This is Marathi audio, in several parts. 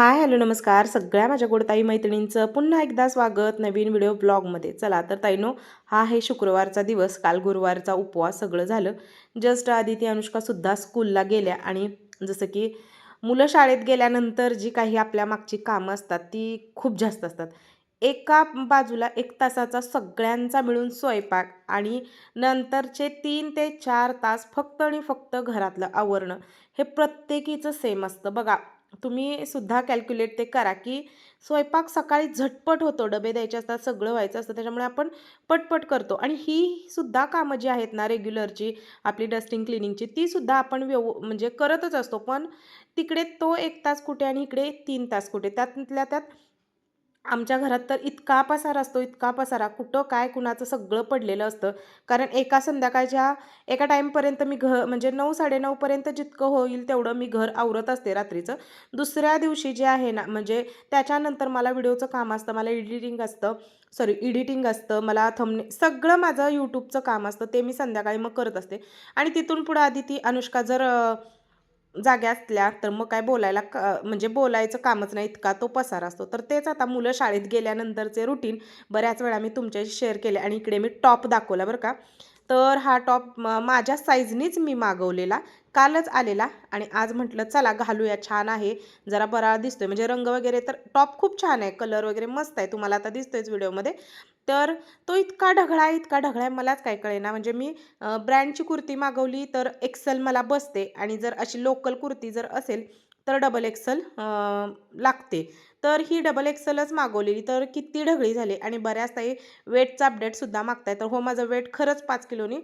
हाय हॅलो नमस्कार. सगळ्या माझ्या गोडताई मैत्रिणींचं पुन्हा एकदा स्वागत नवीन व्हिडिओ ब्लॉगमध्ये. चला तर ताईनो हा आहे शुक्रवारचा दिवस. काल गुरुवारचा उपवास सगळं झालं. जस्ट आदिती अनुष्कासुद्धा स्कूलला गेल्या आणि जसं की मुलं शाळेत गेल्यानंतर जी काही आपल्या मागची कामं असतात ती खूप जास्त असतात. एका बाजूला एक तासाचा सगळ्यांचा मिळून स्वयंपाक आणि नंतरचे तीन ते चार तास फक्त आणि फक्त घरातलं आवरणं हे प्रत्येकीचं सेम असतं. बघा तुम्ही सुद्धा कॅल्क्युलेट ते करा की स्वयंपाक सकाळी झटपट होतो डबे द्यायचे असतात सगळं व्हायचं असतं त्याच्यामुळे आपण पटपट करतो. आणि ही सुद्धा कामं जी आहेत ना रेग्युलरची आपली डस्टिंग क्लिनिंगची ती सुद्धा आपण व्यव म्हणजे करतच असतो. पण तिकडे तो एक तास कुठे आणि इकडे तीन तास कुठे त्यातल्या त्यात आमच्या घरात तर इतका पसारा असतो इतका पसारा. कुठं काय कुणाचं सगळं पडलेलं असतं. कारण एका संध्याकाळच्या एका टाईमपर्यंत मी घर म्हणजे नऊ साडेनऊपर्यंत जितकं होईल तेवढं मी घर आवरत असते रात्रीचं. दुसऱ्या दिवशी जे आहे ना म्हणजे त्याच्यानंतर मला व्हिडिओचं काम असतं मला एडिटिंग असतं सॉरी एडिटिंग असतं मला थंबने सगळं माझं यूट्यूबचं काम असतं ते मी संध्याकाळी मग करत असते. आणि तिथून पुढं आधी ती अनुष्का जर जाग्या असल्या तर मग काय बोलायला क म्हणजे बोलायचं कामच नाही इतका तो पसार असतो. तर तेच आता मुलं शाळेत गेल्यानंतरचे रुटीन बऱ्याच वेळा मी तुमच्याशी शेअर केले आणि इकडे मी टॉप दाखवला बरं का. तर हा टॉप माझ्या साईजनीच मी मागवलेला. कालच आलेला आणि आज म्हटलं चला घालूया छान आहे जरा बरा दिसतोय. म्हणजे रंग वगैरे तर टॉप खूप छान आहे कलर वगैरे मस्त आहे तुम्हाला आता दिसतोयच व्हिडिओमध्ये. तर तो इतका ढगळा आहे इतका ढगळा आहे मलाच काय कळेना. म्हणजे मी ब्रँडची कुर्ती मागवली तर एक्सेल मला बसते आणि जर अशी लोकल कुर्ती जर असेल तर डबल एक्सेल लागते. तर ही डबल एक्सेलच मागवलेली तर किती ढगळी झाली. आणि बऱ्याच ताई वेटचा अपडेटसुद्धा मागताय. तर हो माझं वेट खरंच पाच किलोनी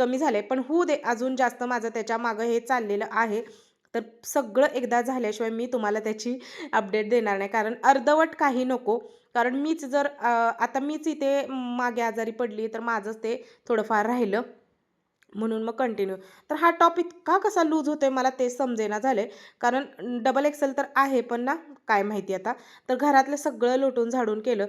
कमी झालं आहे पण होऊ दे अजून जास्त माझं त्याच्या मागं हे चाललेलं आहे. तर सगळं एकदा झाल्याशिवाय मी तुम्हाला त्याची अपडेट देणार नाही. कारण अर्धवट काही नको. कारण मीच जर आता मीच इथे मागे आजारी पडली तर माझंच ते थोडंफार राहिलं. म्हणून मग कंटिन्यू तर हा टॉप इतका कसा लूज होतो आहे मला ते समजेना झाले कारण डबल एक्सेल तर आहे पण ना काय माहिती आता. तर घरातलं सगळं लोटून झाडून केलं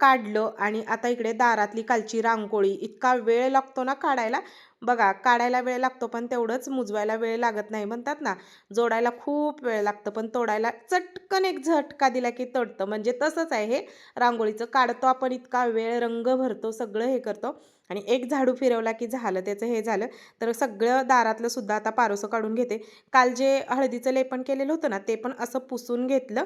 काढलं आणि आता इकडे दारातली कालची रांगोळी इतका वेळ लागतो ना काढायला. बघा काढायला वेळ लागतो पण तेवढंच मुजवायला वेळ लागत नाही. म्हणतात ना जोडायला खूप वेळ लागतं पण तोडायला चटकन एक झटका दिला की तोडतं. म्हणजे तसंच आहे हे. रांगोळीचं काढतो आपण इतका वेळ रंग भरतो सगळं हे करतो. आणि एक झाडू फिरवला की झालं त्याचं हे झालं. तर सगळं दारातलं सुद्धा आता पारोसं काढून घेते. काल जे हळदीचं लेपन केलेलं होतं ना ते पण असं पुसून घेतलं.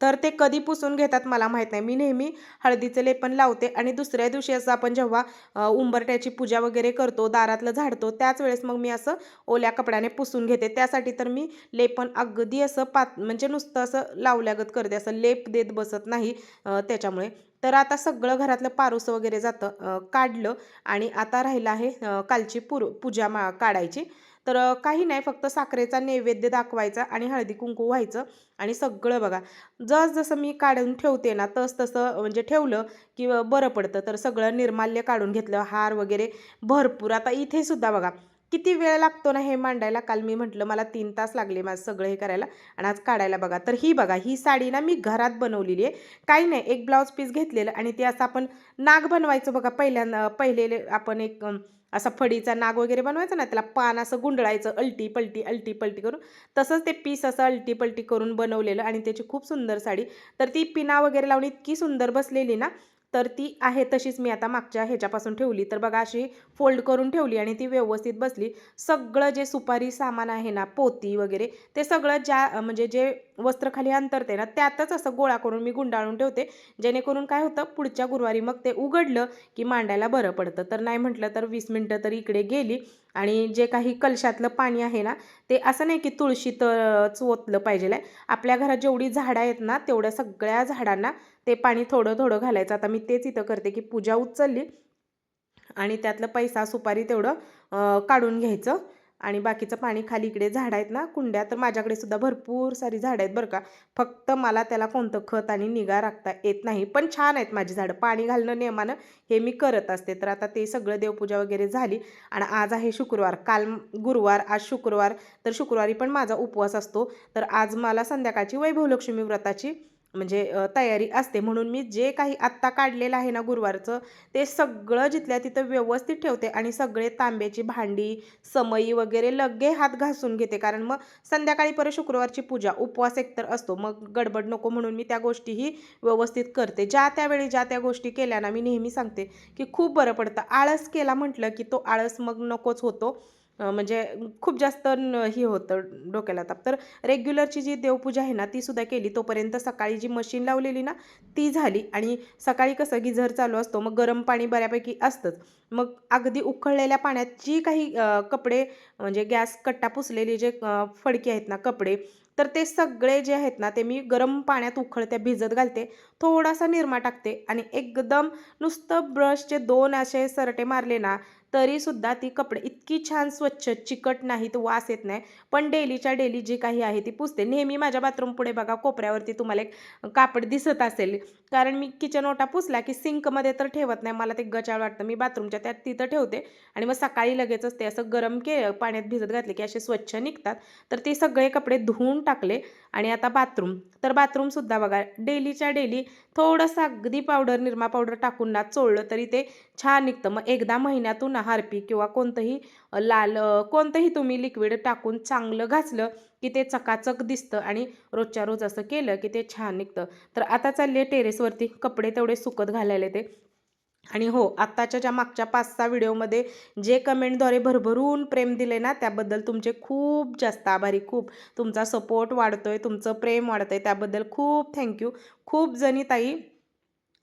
तर ते कधी पुसून घेतात मला माहीत नाही. मी नेहमी हळदीचं लेपन लावते आणि दुसऱ्या दिवशी असं आपण जेव्हा उंबरट्याची पूजा वगैरे करतो दारातलं झाडतो त्याच वेळेस मग मी असं ओल्या कपड्याने पुसून घेते. त्यासाठी तर मी लेपन अगदी असं पात म्हणजे नुसतं असं लावल्यागत करते. असं लेप देत बसत नाही त्याच्यामुळे. तर आता सगळं घरातलं पारूस वगैरे जातं काढलं आणि आता राहिलं आहे कालची पूर पूजा मा काढायची. तर काही नाही. फक्त साखरेचा नैवेद्य दाखवायचा आणि हळदी कुंकू व्हायचं आणि सगळं बघा. जस जसं मी काढून ठेवते ना तस तसं म्हणजे ठेवलं की बरं पडतं. तर सगळं निर्माल्य काढून घेतलं हार वगैरे भरपूर. आता इथे सुद्धा बघा किती वेळ लागतो ना हे मांडायला? काल मी म्हटलं मला तीन तास लागले माझं सगळं हे करायला आणि आज काढायला बघा. तर ही बघा ही साडी ना मी घरात बनवलेली आहे. काही नाही एक ब्लाऊज पीस घेतलेलं आणि ते असं आपण नाग बनवायचं बघा. पहिल्यांदा पहिले आपण एक असा फडीचा नाग वगैरे बनवायचा ना त्याला पान असं गुंडळायचं अल्टी पलटी अल्टी पलटी करून. तसंच ते पीस असं अल्टी पलटी करून बनवलेलं आणि त्याची खूप सुंदर साडी. तर ती पिना वगैरे लावून इतकी सुंदर बसलेली ना तर ती आहे तशीच मी आता मागच्या ह्याच्यापासून ठेवली. तर बघा अशी फोल्ड करून ठेवली आणि ती व्यवस्थित बसली. सगळं जे सुपारी सामान आहे ना पोती वगैरे ते सगळं ज्या म्हणजे जे वस्त्र खाली अंतरते ना त्यातच असं गोळा करून मी गुंडाळून ठेवते. जेणेकरून काय होतं पुढच्या गुरुवारी मग ते उघडलं की मांडायला बरं पडतं. तर नाही म्हटलं तर वीस मिनटं तरी इकडे गेली आणि जे काही कलशातलं पाणी आहे ना ते असं नाही की तुळशीतच ओतलं पाहिजे आहे आपल्या घरात जेवढी झाडं आहेत ना तेवढ्या सगळ्या झाडांना ते पाणी थोडं थोडं घालायचं. आता मी तेच इथं करते की पूजा उचलली आणि त्यातलं पैसा सुपारी तेवढं काढून घ्यायचं. आणि बाकीचं पाणी खाली इकडे झाड आहेत ना कुंड्या तर माझ्याकडे सुद्धा भरपूर सारी झाडं आहेत बरं का. फक्त मला त्याला कोणतं खत आणि निगा राखता येत नाही. पण छान आहेत माझी झाडं. पाणी घालणं नियमानं हे मी करत असते. तर आता ते सगळं देवपूजा वगैरे झाली आणि आज आहे शुक्रवार. काल गुरुवार आज शुक्रवार. तर शुक्रवारी पण माझा उपवास असतो. तर आज मला संध्याकाळची वैभवलक्ष्मी व्रताची म्हणजे तयारी असते. म्हणून मी जे काही आत्ता काढलेलं आहे ना गुरुवारचं ते सगळं जिथल्या तिथं व्यवस्थित ठेवते आणि सगळे तांब्याची भांडी समई वगैरे लगे हात घासून घेते. कारण मग संध्याकाळी परत शुक्रवारची पूजा उपवास एकतर असतो. मग गडबड नको म्हणून मी त्या गोष्टीही व्यवस्थित करते. ज्या त्यावेळी ज्या त्या गोष्टी केल्या ना मी नेहमी सांगते की खूप बरं पडतं. आळस केला म्हटलं की तो आळस मग नकोच होतो. म्हणजे खूप जास्त हे होतं डोक्याला ताप. तर रेग्युलरची जी देवपूजा आहे ना ती सुद्धा केली. तोपर्यंत सकाळी जी मशीन लावलेली ना ती झाली. आणि सकाळी कसं गिझर चालू असतो मग गरम पाणी बऱ्यापैकी असतंच. मग अगदी उकळलेल्या पाण्यात जी काही कपडे म्हणजे गॅस कट्टा पुसलेली जे फडके आहेत ना कपडे तर ते सगळे जे आहेत ना ते मी गरम पाण्यात उखळत्या भिजत घालते थोडासा निरमा टाकते. आणि एकदम नुसतं ब्रशचे दोन असे सरटे मारले ना तरीसुद्धा ती कपडे इतकी छान स्वच्छ चिकट नाहीत वास येत नाही. पण डेलीच्या डेली जी काही आहे ती पुसते. नेहमी माझ्या बाथरूम पुढे बघा कोपऱ्यावरती तुम्हाला एक कापड दिसत असेल. कारण मी किचन ओटा पुसला की सिंकमध्ये तर ठेवत नाही. मला ते गचाळ वाटतं. मी बाथरूमच्या त्यात तिथं ठेवते आणि मग सकाळी लगेचच ते असं गरम के पाण्यात भिजत घातले की असे स्वच्छ निघतात. तर ते सगळे कपडे धुवून टाकले आणि आता बाथरूम तर बाथरूमसुद्धा बघा डेलीच्या डेली थोडंसं अगदी पावडर निरमा पावडर टाकून ना चोळलं तरी ते छान निघतं. मग एकदा महिन्यातून हारपी किंवा कोणतंही लाल कोणतंही तुम्ही लिक्विड टाकून चांगलं घासलं की ते चकाचक दिसतं आणि रोजच्या रोज असं केलं की ते छान निघतं. तर आता चालले टेरेसवरती कपडे तेवढे सुकत घालायला ते. आणि हो आत्ताच्या ज्या मागच्या पाच सहा व्हिडिओमध्ये जे कमेंटद्वारे भरभरून प्रेम दिले ना त्याबद्दल तुमचे खूप जास्त आभारी खूप. तुमचा सपोर्ट वाढतोय तुमचं प्रेम वाढतंय त्याबद्दल खूप थँक्यू खूप जणी ताई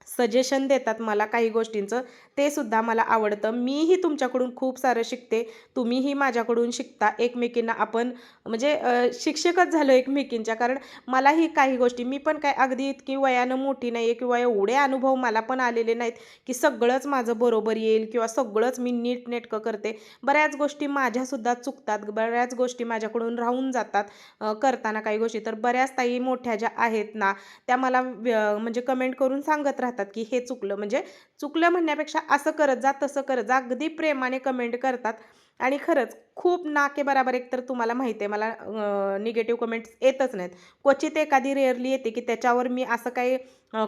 सजेशन देतात मला काही गोष्टींचं. ते सुद्धा मला आवडतं. मीही तुमच्याकडून खूप सारं शिकते. तुम्हीही माझ्याकडून शिकता. एकमेकींना आपण म्हणजे शिक्षकच झालो एकमेकींच्या. कारण मलाही काही गोष्टी मी पण काय अगदी इतकी वयानं मोठी नाही आहे किंवा एवढे अनुभव मला पण आलेले नाहीत की सगळंच माझं बरोबर येईल किंवा सगळंच मी नीट नेटकं करते. बऱ्याच गोष्टी माझ्यासुद्धा चुकतात. बऱ्याच गोष्टी माझ्याकडून राहून जातात करताना काही गोष्टी. तर बऱ्याच ताई मोठ्या ज्या आहेत ना त्या मला व्य- म्हणजे कमेंट करून सांगत राहतात की हे चुकलं. म्हणजे चुकलं म्हणण्यापेक्षा असं करत जा तसं करत जा. अगदी प्रेमाने कमेंट करतात. आणि खरंच खूप नाके बराबर एक तर तुम्हाला माहिती आहे. मला निगेटिव्ह कमेंट्स येतच नाहीत. क्वचित एखादी रेअरली येते की त्याच्यावर मी असं काही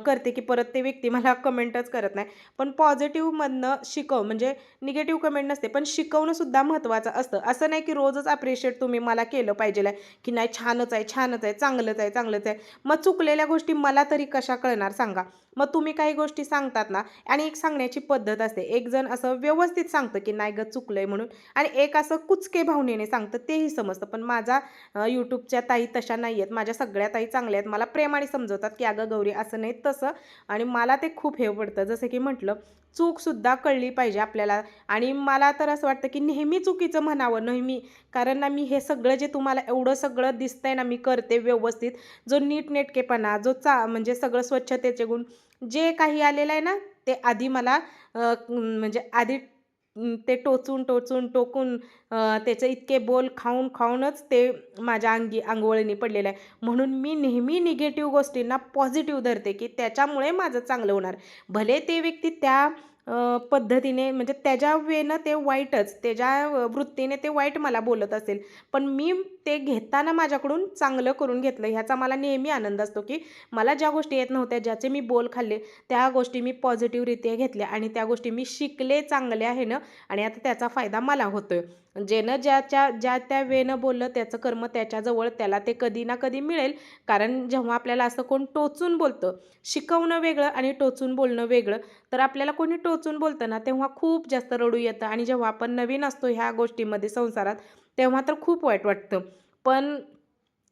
करते की परत ते व्यक्ती मला कमेंटच करत नाही. पण पॉझिटिव्हमधनं शिकव म्हणजे निगेटिव्ह कमेंट नसते पण शिकवणंसुद्धा महत्त्वाचं असतं. असं नाही की रोजच अप्रिशिएट तुम्ही मला केलं पाहिजे की नाही छानच आहे छानच आहे चांगलंच आहे चांगलंच आहे. मग चुकलेल्या गोष्टी मला तरी कशा कळणार सांगा. मग तुम्ही काही गोष्टी सांगतात ना आणि एक सांगण्याची पद्धत असते. एक जण असं व्यवस्थित सांगतं की नाही ग आहे म्हणून. आणि एक असं कुचके भावनेने सांगतं तेही समजतं. पण माझा यूट्यूबच्या ताई तशा नाही आहेत माझ्या सगळ्या ताई चांगल्या आहेत. मला प्रेमाने समजवतात की अगं गौरी असं नाही तसं. आणि मला ते खूप हे पडतं. जसं की म्हटलं चूकसुद्धा कळली पाहिजे आपल्याला. आणि मला तर असं वाटतं की नेहमी चुकीचं म्हणावं नेहमी. कारण ना मी हे सगळं जे तुम्हाला एवढं सगळं दिसतंय ना मी करते व्यवस्थित. जो नीटनेटकेपणा जो चा म्हणजे सगळं स्वच्छतेचे गुण जे काही आलेलं आहे ना ते आधी मला म्हणजे आधी ते टोचून टोचून टोकून त्याचे इतके बोल खाऊन खाऊनच ते माझ्या अंगी अंगवळणी पडलेलं आहे. म्हणून मी नेहमी निगेटिव्ह गोष्टींना पॉझिटिव्ह धरते की त्याच्यामुळे माझं चांगलं होणार. भले ते व्यक्ती त्या पद्धतीने म्हणजे त्याच्या वेनं ते वाईटच त्याच्या वृत्तीने ते वाईट मला बोलत असेल. पण मी ते घेताना माझ्याकडून चांगलं करून घेतलं. ह्याचा मला नेहमी आनंद असतो की मला ज्या गोष्टी येत नव्हत्या ज्याचे मी बोल खाल्ले त्या गोष्टी मी पॉझिटिव्हरित्या घेतल्या आणि त्या गोष्टी मी शिकले चांगल्या आहे ना आणि आता त्याचा फायदा मला होतोय. ज्यानं ज्याच्या ज्या त्या वेनं बोललं त्याचं कर्म त्याच्याजवळ त्याला ते कधी ना कधी मिळेल. कारण जेव्हा आपल्याला असं कोण टोचून बोलतं शिकवणं वेगळं आणि टोचून बोलणं वेगळं तर आपल्याला कोणी टोचून बोलतं ना तेव्हा खूप जास्त रडू येतं आणि जेव्हा आपण नवीन असतो ह्या गोष्टीमध्ये संसारात तेव्हा तर खूप वाईट वाटतं. पण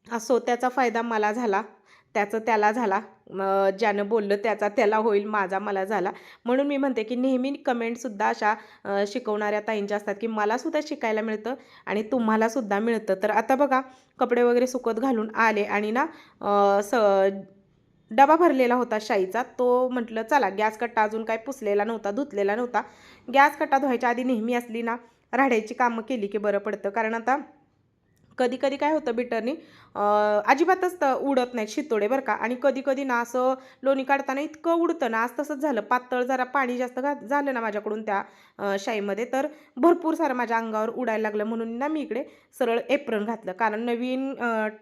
असो त्याचा फायदा मला झाला त्याचं त्याला झाला ज्यानं बोललं त्याचा त्याला होईल माझा मला झाला. म्हणून मी म्हणते की नेहमी कमेंटसुद्धा अशा शिकवणाऱ्या ताईंच्या असतात की मलासुद्धा शिकायला मिळतं आणि तुम्हालासुद्धा मिळतं. तर आता बघा कपडे वगैरे सुकत घालून आले आणि ना स डबा भरलेला होता शाईचा. तो म्हटलं चला गॅस कट्टा अजून काय पुसलेला नव्हता धुतलेला नव्हता. गॅस कट्टा धुवायच्या आधी नेहमी असली ना राहड्याची कामं केली की बरं पडतं. कारण आता कधी कधी काय होतं बिटरनी अजिबातच उडत नाहीत शितोडे बरं का. आणि कधी कधी ना असं लोणी काढताना इतकं उडतं ना आज तसंच झालं. पातळ जरा पाणी जास्त घा झालं ना माझ्याकडून त्या शाईमध्ये. तर भरपूर सारं माझ्या अंगावर उडायला लागलं. म्हणून ना मी इकडे सरळ एप्रन घातलं. कारण नवीन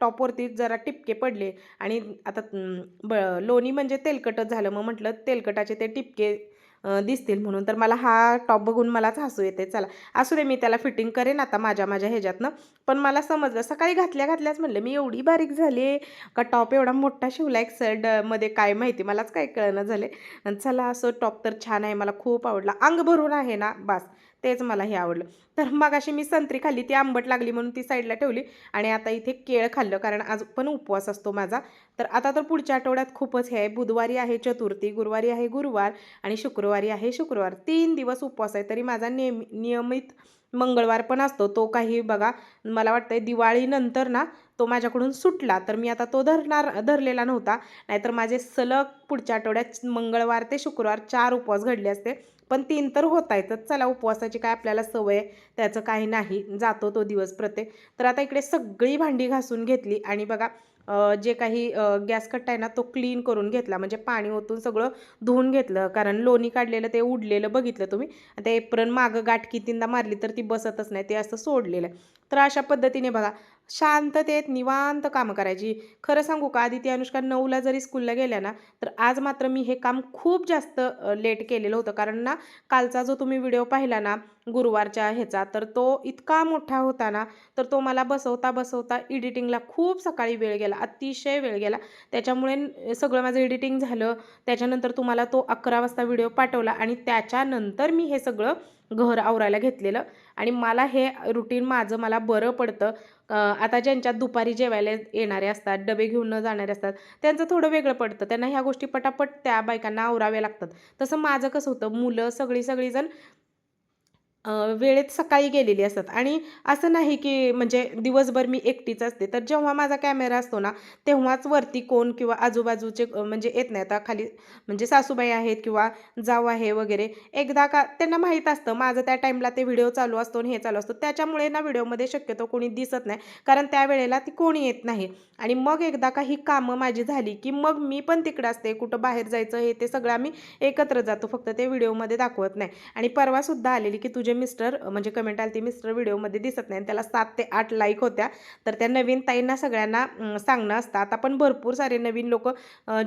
टॉपवरती जरा टिपके पडले. आणि आता ब लोणी म्हणजे तेलकटच झालं. मग म्हटलं तेलकटाचे ते टिपके दिसतील म्हणून. तर मला हा टॉप बघून मलाच हसू येते. चला असू दे मी त्याला फिटिंग करेन आता माझ्या माझ्या ह्याच्यातनं. पण मला समजलं सकाळी घातल्या घातल्याच म्हणलं मी एवढी बारीक झाली का टॉप एवढा मोठा शिवला एक सडमध्ये काय माहिती मलाच काय कळणं झाले आहे चला असं टॉप तर छान आहे मला खूप आवडला. अंग भरून आहे ना बास. तेच मला हे आवडलं. तर मग अशी मी संत्री खाल्ली ती आंबट लागली म्हणून ती साईडला ठेवली आणि आता इथे केळ खाल्लं कारण आज पण उपवास असतो माझा. तर आता तर पुढच्या आठवड्यात खूपच हे आहे. बुधवारी आहे चतुर्थी गुरुवारी आहे गुरुवार आणि शुक्रवारी आहे शुक्रवार. तीन दिवस उपवास आहे तरी माझा नेहमी नियमित मंगळवार पण असतो. तो काही बघा मला वाटतंय दिवाळीनंतर ना तो माझ्याकडून सुटला. तर मी आता तो धरणार धरलेला नव्हता. नाहीतर माझे सलग पुढच्या आठवड्यात मंगळवार ते शुक्रवार चार उपवास घडले असते. पण तीन तर होत आहेतच चला उपवासाची काय आपल्याला सवय आहे, त्याचं काही नाही. जातो तो दिवस प्रत्येक. तर आता इकडे सगळी भांडी घासून घेतली आणि बघा जे काही गॅस कट्टा आहे ना तो क्लीन करून घेतला. म्हणजे पाणी ओतून सगळं धुवून घेतलं. कारण लोणी काढलेलं ते उडलेलं बघितलं तुम्ही. ते एप्रन मागं गाठ कितींदा मारली तर ती बसतच नाही ते असं सोडलेलं आहे. तर अशा पद्धतीने बघा शांततेत निवांत कामं करायची. खरं सांगू का? आदिती अनुष्का नऊला जरी स्कूलला गेल्या ना तर आज मात्र मी हे काम खूप जास्त लेट केलेलं होतं. कारण ना कालचा जो तुम्ही व्हिडिओ पाहिला ना गुरुवारच्या ह्याचा तर तो इतका मोठा होता ना तर तो मला बसवता बसवता एडिटिंगला खूप सकाळी वेळ गेला अतिशय वेळ गेला. त्याच्यामुळे सगळं माझं एडिटिंग झालं. त्याच्यानंतर तुम्हाला तो अकरा वाजता व्हिडिओ पाठवला आणि त्याच्यानंतर मी हे सगळं घर आवरायला घेतलेलं. आणि मला हे रुटीन माझं मला बरं पडतं. आता ज्यांच्यात दुपारी जेवायला येणारे असतात डबे घेऊन न जाणारे असतात त्यांचं थोडं वेगळं पडतं. त्यांना ह्या गोष्टी पटापट त्या बायकांना आवराव्या लागतात. तसं माझं कसं होतं मुलं सगळी सगळीजण वेळेत सकाळी गेलेली असतात. आणि असं नाही की म्हणजे दिवसभर मी एकटीच असते. तर जेव्हा माझा कॅमेरा असतो ना तेव्हाच वरती कोण किंवा आजूबाजूचे म्हणजे येत नाही. आता खाली म्हणजे सासूबाई आहेत किंवा जाव आहे वगैरे. एकदा का त्यांना माहीत असतं माझं त्या टाईमला ते व्हिडिओ चालू असतो आणि हे चालू असतो. त्याच्यामुळे ना व्हिडिओमध्ये शक्यतो कोणी दिसत नाही. कारण त्यावेळेला ती कोणी येत नाही. आणि मग एकदा का ही कामं माझी झाली की मग मी पण तिकडं असते. कुठं बाहेर जायचं हे ते सगळं आम्ही एकत्र जातो. फक्त ते व्हिडिओमध्ये दाखवत नाही. आणि परवासुद्धा आलेली की तुझे मिस्टर म्हणजे कमेंट आली ती मिस्टर व्हिडिओमध्ये दिसत नाही. त्याला सात ते आठ लाईक होत्या. तर त्या नवीन ताईंना सगळ्यांना सांगणं असतं. आता पण भरपूर सारे नवीन लोक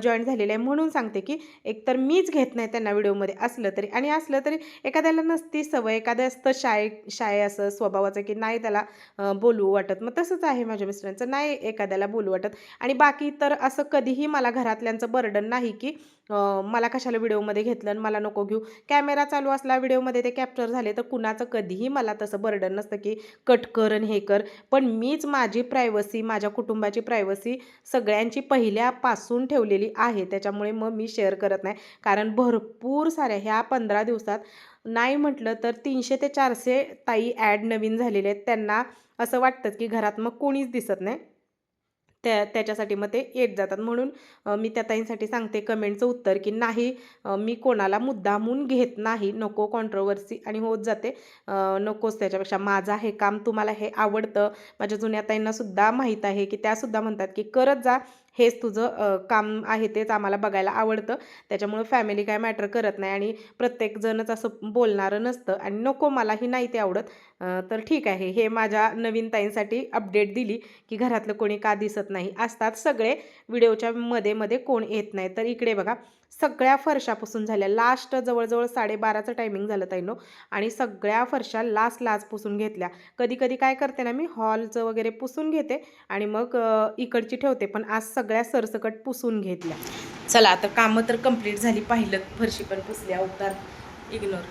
जॉईन झालेले आहे म्हणून सांगते की एकतर मीच घेत नाही त्यांना व्हिडिओमध्ये. असलं तरी आणि असलं तरी एखाद्याला नसती सवय. एखाद्या असतं शाय शाय असं स्वभावाचं की नाही त्याला बोलू वाटत. मग तसंच आहे माझ्या मिस्टरांचं. नाही एखाद्याला बोलू वाटत. आणि बाकी तर असं कधीही मला घरातल्यांचं बर्डन नाही की मला कशाला व्हिडिओमध्ये घेतलं आणि मला नको घेऊ? कॅमेरा चालू असला व्हिडिओमध्ये ते कॅप्चर झाले तर कुणाचं कधीही मला तसं बर्डन नसतं की कट कर आणि हे कर. पण मीच माझी प्रायव्हसी माझ्या कुटुंबाची प्रायव्हसी सगळ्यांची पहिल्यापासून ठेवलेली आहे. त्याच्यामुळे मग मी शेअर करत नाही. कारण भरपूर साऱ्या ह्या पंधरा दिवसात नाही म्हटलं तर तीनशे ते चारशे ताई ॲड नवीन झालेले आहेत. त्यांना असं वाटतं की घरात मग कोणीच दिसत नाही. त्या त्याच्यासाठी मग ते येत जातात. म्हणून मी त्या ताईंसाठी सांगते कमेंटचं उत्तर की नाही मी कोणाला मुद्दामून घेत नाही. नको कॉन्ट्रोवर्सी आणि होत जाते. नकोच त्याच्यापेक्षा. माझं हे काम तुम्हाला हे आवडतं. माझ्या जुन्या ताईंनासुद्धा माहीत आहे की त्यासुद्धा म्हणतात की करत जा. हेच तुझं काम आहे तेच आम्हाला बघायला आवडतं. त्याच्यामुळं फॅमिली काय मॅटर करत नाही आणि प्रत्येकजणच असं बोलणारं नसतं. आणि नको मलाही नाही ते आवडत. तर ठीक आहे. हे माझ्या नवीन ताईंसाठी अपडेट दिली की घरातलं कोणी का दिसत नाही. असतात सगळे. व्हिडिओच्या मध्ये मध्ये कोण येत नाही. तर इकडे बघा. सगळ्या फरशापासून झाल्या. लास्ट जवळजवळ साडेबाराचं टायमिंग झालं ताईनो. आणि सगळ्या फरशा लास्ट लास्ट पुसून घेतल्या. कधी कधी काय करते ना मी हॉलचं वगैरे पुसून घेते आणि मग इकडची ठेवते. पण आज सगळ्या सरसकट पुसून घेतल्या. चला आता कामं तर कंप्लीट झाली. पाहिलं फरशी पण पुसल्या. उतार इग्नोर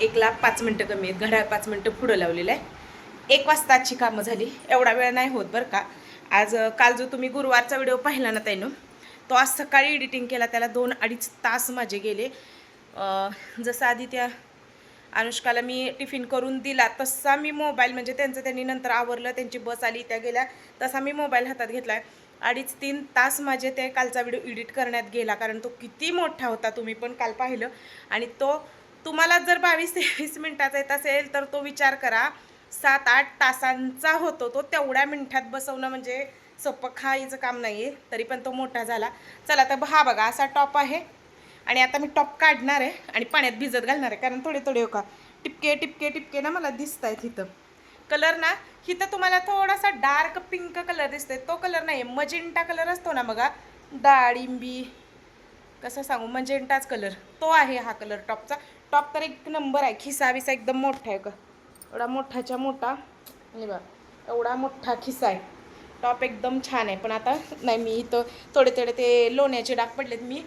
एक लाख पाच मिनटं कमी आहेत. घड्याळ पाच मिनटं पुढं लावलेलं आहे. एक वाजता आजची कामं झाली. एवढा वेळ नाही होत बरं का. आज काल जो तुम्ही गुरुवारचा व्हिडिओ पाहिला ना ताईनो तो आज सकाळी एडिटिंग केला त्याला दोन अडीच तास माझे गेले. जसं आधी त्या अनुष्काला मी टिफिन करून दिला तसा मी मोबाईल म्हणजे त्यांचं त्यांनी नंतर आवरलं त्यांची बस आली त्या गेल्या तसा मी मोबाईल हातात घेतला अडीच तीन तास माझे ते कालचा व्हिडिओ एडिट करण्यात गेला कारण तो किती मोठा होता तुम्ही पण काल पाहिलं. आणि तो तुम्हाला जर बावीस तेवीस मिनटाचा येत असेल तर तो विचार करा सात आठ तासांचा होतो तो तेवढ्या मिनिटात बसवणं म्हणजे चपक खायचं काम नाही आहे तरी पण तो मोठा झाला. चला तर हा बघा असा टॉप आहे. आणि आता मी टॉप काढणार आहे आणि पाण्यात भिजत घालणार आहे. कारण थोडे थोडे हो का? टिपके टिपके टिपके ना मला दिसत आहेत इथं. कलर ना इथं तुम्हाला थोडासा डार्क पिंक कलर दिसतोय. तो कलर नाही मजेंटा कलर असतो ना बघा. डाळिंबी कसं सांगू? मजेंटाच कलर तो आहे हा कलर टॉपचा टॉप तर एक नंबर आहे. खिसा बिसा एकदम मोठा आहे का एवढा मोठाच्या मोठा. आणि बघा एवढा मोठा खिसा आहे. टॉप एकदम छान आहे. पण आता नाही मी इथं थोडे थोडे ते लोण्याचे डाग पडलेत मी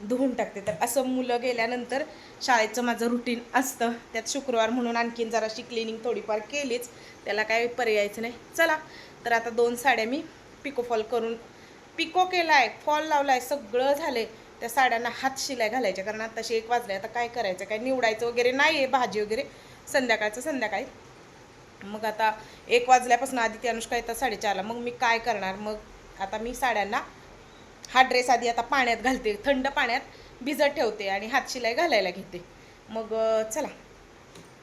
धुवून टाकते. तर असं मुलं गेल्यानंतर शाळेचं माझं रुटीन असतं. त्यात शुक्रवार म्हणून आणखीन जराशी क्लिनिंग थोडीफार केलीच. त्याला काय पर्यायचं नाही. चला तर आता दोन साड्या मी पिको फॉल करून पिको केला आहे फॉल लावला आहे सगळं झालं आहे त्या साड्यांना हात शिलाई घालायच्या. कारण आताशी एक वाजले आता काय करायचं? काय निवडायचं वगैरे नाही आहे भाजी वगैरे. संध्याकाळचं संध्याकाळी. मग आता एक वाजल्यापासून आधी ती अनुष्का येतात साडेचारला. मग मी काय करणार? मग आता मी साड्यांना हा ड्रेस आधी आता पाण्यात घालते थंड पाण्यात भिजत ठेवते आणि हातशिलाई घालायला घेते. मग चला.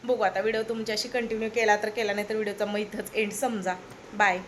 बघू आता व्हिडिओ तुमच्याशी कंटिन्यू केला तर केला नाही तर व्हिडिओचा मग इथंच एंड समजा. बाय